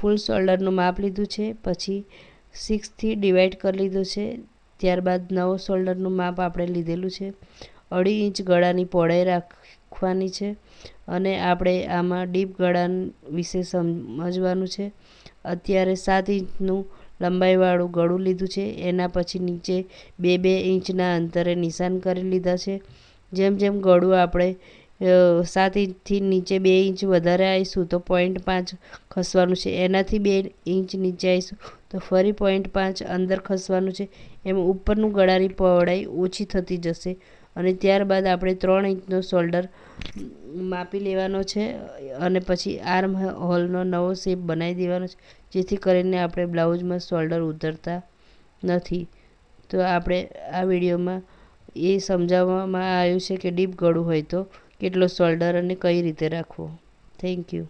ફૂલ શોલ્ડરનું માપ લીધું છે, પછી સિક્સથી ડિવાઈડ કરી લીધું છે, ત્યારબાદ નવો શોલ્ડરનું માપ આપણે લીધેલું છે. અઢી ઇંચ ગળાની પહોળાઈ રાખવાની છે અને આપણે આમાં ડીપ ગળા વિશે સમજવાનું છે. અત્યારે સાત ઇંચનું લંબાઈવાળું ગળું લીધું છે, એના પછી નીચે બે બે ઇંચના અંતરે નિશાન કરી લીધા છે. જેમ જેમ ગળું આપણે સાત ઇંચથી નીચે બે ઇંચ વધારે આવીશું તો પોઈન્ટ પાંચ ખસવાનું છે. એનાથી બે ઇંચ નીચે આવીશું તો ફરી પોઈન્ટ પાંચ અંદર ખસવાનું છે. એમ ઉપરનું ગળાની પહોળાઈ ઓછી થતી જશે અને ત્યારબાદ આપણે ત્રણ ઇંચનો શોલ્ડર માપી લેવાનો છે અને પછી આર્મ હોલનો નવો શેપ બનાવી દેવાનો છે, જેથી કરીને આપણે બ્લાઉઝમાં શોલ્ડર ઉતરતા નથી. તો આપણે આ વિડીયોમાં એ સમજાવવામાં આવ્યું છે કે ડીપ ગળું હોય તો. કેટલો શોલ્ડર અને કઈ રીતે રાખવો? Thank you